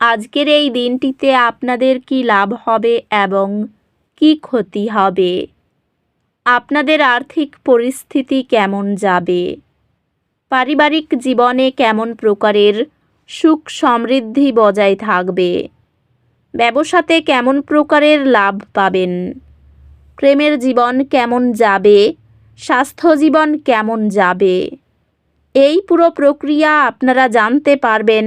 আজকের এই দিনটিতে আপনাদের কি লাভ হবে এবং কি ক্ষতি হবে? আপনাদের আর্থিক পরিস্থিতি কেমন যাবে? পারিবারিক জীবনে কেমন প্রকারের সুখ সমৃদ্ধি বজায় থাকবে? ব্যবসাতে কেমন প্রকারের লাভ পাবেন? প্রেমের জীবন কেমন যাবে? স্বাস্থ্য জীবন কেমন যাবে? এই পুরো প্রক্রিয়া আপনারা জানতে পারবেন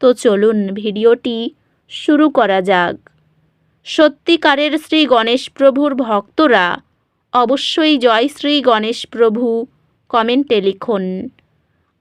তো চলুন ভিডিওটি শুরু করা যাক। সত্যিকারের শ্রী গণেশ প্রভুর ভক্তরা অবশ্যই জয় শ্রী গণেশ প্রভু কমেন্টে লিখুন।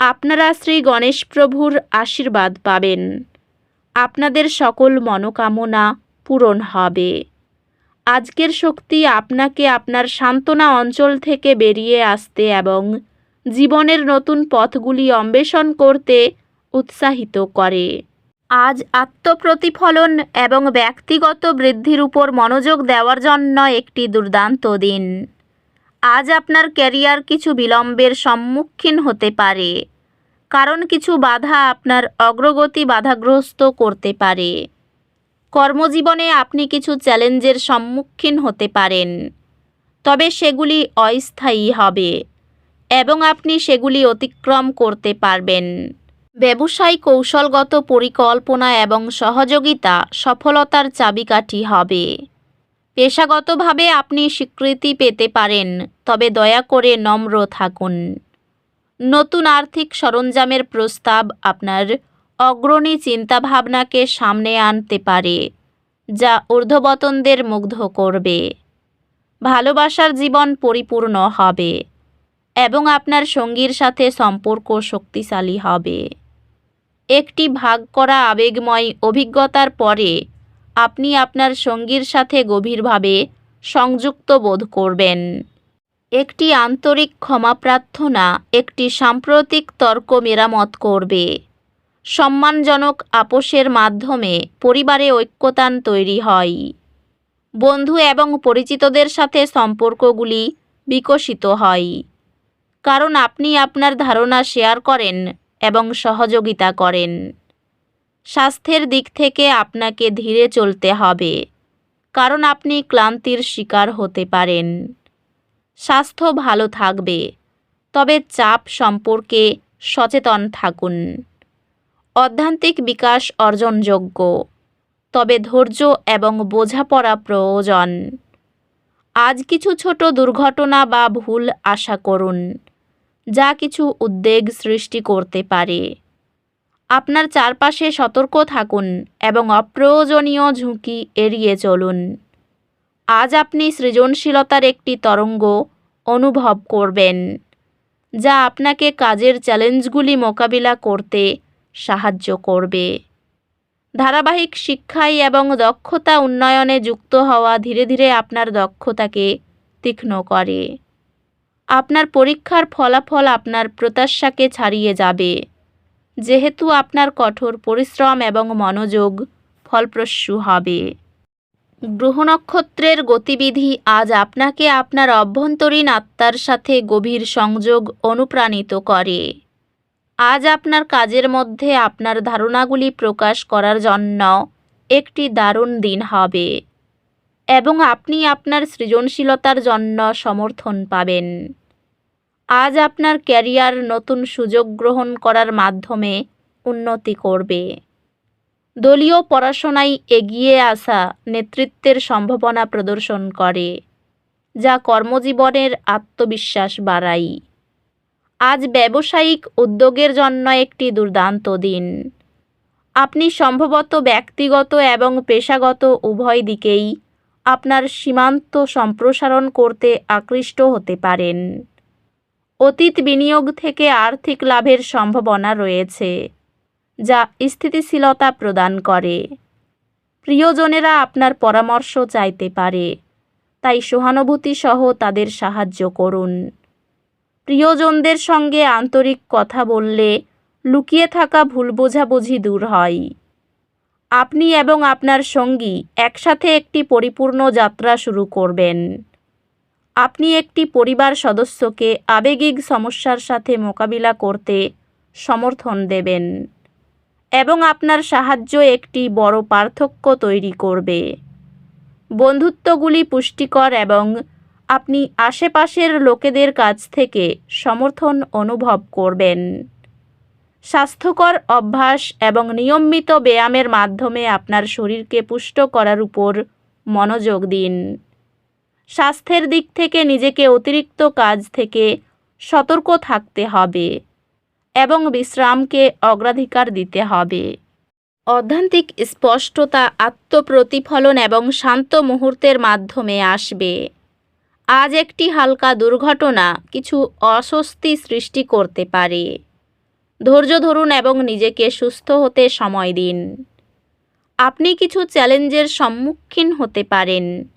আপনারা শ্রী গণেশ প্রভুর আশীর্বাদ পাবেন। আপনাদের সকল মনোকামনা পূরণ হবে। আজকের শক্তি আপনাকে আপনার সান্ত্বনা অঞ্চল থেকে বেরিয়ে আসতে এবং জীবনের নতুন পথগুলি অন্বেষণ করতে উৎসাহিত করে। আজ আত্মপ্রতিফলন এবং ব্যক্তিগত বৃদ্ধির উপর মনোযোগ দেওয়ার জন্য একটি দুর্দান্ত দিন। আজ আপনার ক্যারিয়ার কিছু বিলম্বের সম্মুখীন হতে পারে, কারণ কিছু বাধা আপনার অগ্রগতি বাধাগ্রস্ত করতে পারে। কর্মজীবনে আপনি কিছু চ্যালেঞ্জের সম্মুখীন হতে পারেন, তবে সেগুলি অস্থায়ী হবে এবং আপনি সেগুলি অতিক্রম করতে পারবেন। ব্যবসায় কৌশলগত পরিকল্পনা এবং সহযোগিতা সফলতার চাবিকাঠি হবে। পেশাগতভাবে আপনি স্বীকৃতি পেতে পারেন, তবে দয়া করে নম্র থাকুন। নতুন আর্থিক সরঞ্জামের প্রস্তাব আপনার অগ্রণী চিন্তাভাবনাকে সামনে আনতে পারে, যা ঊর্ধ্ববতনদের মুগ্ধ করবে। ভালোবাসার জীবন পরিপূর্ণ হবে এবং আপনার সঙ্গীর সাথে সম্পর্ক শক্তিশালী হবে। একটি ভাগ করা আবেগময় অভিজ্ঞতার পরে আপনি আপনার সঙ্গীর সাথে গভীরভাবে সংযুক্ত বোধ করবেন। একটি আন্তরিক ক্ষমা প্রার্থনা একটি সাম্প্রতিক তর্ক মেরামত করবে। সম্মানজনক আপোষের মাধ্যমে পরিবারে ঐক্যতান তৈরি হয়। বন্ধু এবং পরিচিতদের সাথে সম্পর্কগুলি বিকশিত হয়। কারণ আপনি আপনার ধারণা শেয়ার করেন এবং সহযোগিতা করেন। স্বাস্থ্যের দিক থেকে আপনাকে ধীরে চলতে হবে, কারণ আপনি ক্লান্তির শিকার হতে পারেন। স্বাস্থ্য ভালো থাকবে, তবে চাপ সম্পর্কে সচেতন থাকুন। অধ্যান্তিক বিকাশ অর্জনযোগ্য, তবে ধৈর্য এবং বোঝাপড়া প্রয়োজন। আজ কিছু ছোট দুর্ঘটনা বা ভুল আশা করুন। যা কিছু উদ্বেগ সৃষ্টি করতে পারে। আপনার চারপাশে সতর্ক থাকুন এবং অপ্রয়োজনীয় ঝুঁকি এড়িয়ে চলুন। আজ আপনি সৃজনশীলতার একটি তরঙ্গ অনুভব করবেন, যা আপনাকে কাজের চ্যালেঞ্জগুলি মোকাবিলা করতে সাহায্য করবে। ধারাবাহিক শিক্ষায় এবং দক্ষতা উন্নয়নে যুক্ত হওয়া ধীরে ধীরে আপনার দক্ষতাকে তীক্ষ্ণ করে। আপনার পরীক্ষার ফলাফল আপনার প্রত্যাশাকে ছাড়িয়ে যাবে। যেহেতু আপনার কঠোর পরিশ্রম এবং মনোযোগ ফলপ্রসূ হবে। গ্রহ নক্ষত্রের গতিবিধি আজ আপনাকে আপনার অভ্যন্তরীণ আত্মার সাথে গভীর সংযোগ অনুপ্রাণিত করে। আজ আপনার কাজের মধ্যে আপনার ধারণাগুলি প্রকাশ করার জন্য একটি দারুণ দিন হবে। এবং আপনি আপনার সৃজনশীলতার জন্য সমর্থন পাবেন। আজ আপনার ক্যারিয়ার নতুন সুযোগ গ্রহণ করার মাধ্যমে উন্নতি করবে। দলীয় পড়াশোনায় এগিয়ে আসা নেতৃত্বের সম্ভাবনা প্রদর্শন করে, যা কর্মজীবনের আত্মবিশ্বাস বাড়ায়। আজ ব্যবসায়িক উদ্যোগের জন্য একটি দুর্দান্ত দিন। আপনি সম্ভবত ব্যক্তিগত এবং পেশাগত উভয় দিকেই আপনার সীমান্ত সম্প্রসারণ করতে আকৃষ্ট হতে পারেন। অতীত বিনিয়োগ থেকে আর্থিক লাভের সম্ভাবনা রয়েছে, যা স্থিতিশীলতা প্রদান করে। প্রিয়জনেরা আপনার পরামর্শ চাইতে পারে, তাই সহানুভূতি সহ তাদের সাহায্য করুন। প্রিয়জনদের সঙ্গে আন্তরিক কথা বললে লুকিয়ে থাকা ভুল বোঝাবুঝি দূর হয়। আপনি এবং আপনার সঙ্গী একসাথে একটি পরিপূর্ণ যাত্রা শুরু করবেন। আপনি একটি পরিবার সদস্যকে আবেগিক সমস্যার সাথে মোকাবিলা করতে সমর্থন দেবেন এবং আপনার সাহায্য একটি বড় পার্থক্য তৈরি করবে। বন্ধুত্বগুলি পুষ্টিকর এবং আপনি আশেপাশের লোকেদের কাছ থেকে সমর্থন অনুভব করবেন। স্বাস্থ্যকর অভ্যাস এবং নিয়মিত ব্যায়ামের মাধ্যমে আপনার শরীরকে পুষ্ট করার উপর মনোযোগ দিন। স্বাস্থ্যের দিক থেকে নিজেকে অতিরিক্ত কাজ থেকে সতর্ক থাকতে হবে এবং বিশ্রামকে অগ্রাধিকার দিতে হবে। অধ্যান্তিক স্পষ্টতা, আত্মপ্রতিফলন এবং শান্ত মুহূর্তের মাধ্যমে আসবে। আজ একটি হালকা দুর্ঘটনা কিছু অস্বস্তি সৃষ্টি করতে পারে। ধৈর্য ধরুন এবং নিজেকে সুস্থ হতে সময় দিন। আপনি কিছু চ্যালেঞ্জের সম্মুখীন হতে পারেন,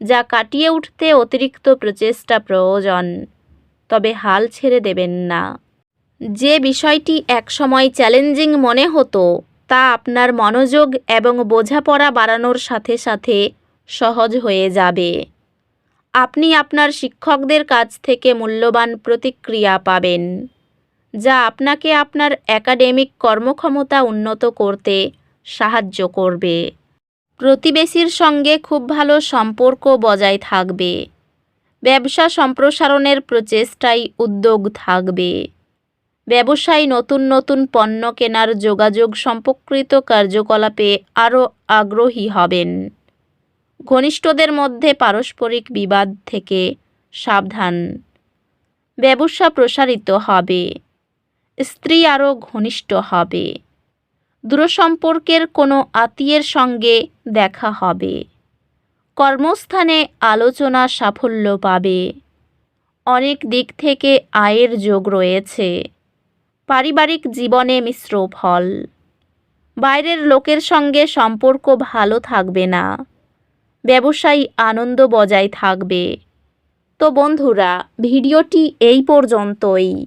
যা কাটিয়ে উঠতে অতিরিক্ত প্রচেষ্টা প্রয়োজন, তবে হাল ছেড়ে দেবেন না। যে বিষয়টি একসময় চ্যালেঞ্জিং মনে হতো, তা আপনার মনোযোগ এবং বোঝাপড়া বাড়ানোর সাথে সাথে সহজ হয়ে যাবে। আপনি আপনার শিক্ষকদের কাছ থেকে মূল্যবান প্রতিক্রিয়া পাবেন। যা আপনাকে আপনার একাডেমিক কর্মক্ষমতা উন্নত করতে সাহায্য করবে। প্রতিবেশীর সঙ্গে খুব ভালো সম্পর্ক বজায় থাকবে। ব্যবসা সম্প্রসারণের প্রচেষ্টায় উদ্যোগ থাকবে। ব্যবসায় নতুন নতুন পণ্য কেনার যোগাযোগ সম্পর্কিত কার্যকলাপে আরও আগ্রহী হবেন। ঘনিষ্ঠদের মধ্যে পারস্পরিক বিবাদ থেকে সাবধান। ব্যবসা প্রসারিত হবে। স্ত্রী আরও ঘনিষ্ঠ হবে। দূরসম্পর্কের কোনো আত্মীয়ের সঙ্গে দেখা হবে। কর্মস্থানে আলোচনা সাফল্য পাবে। অনেক দিক থেকে আয়ের যোগ রয়েছে। পারিবারিক জীবনে মিশ্র ফল। বাইরের লোকের সঙ্গে সম্পর্ক ভালো থাকবে না। ব্যবসায়ী আনন্দ বজায় থাকবে। তো বন্ধুরা, ভিডিওটি এই পর্যন্তই।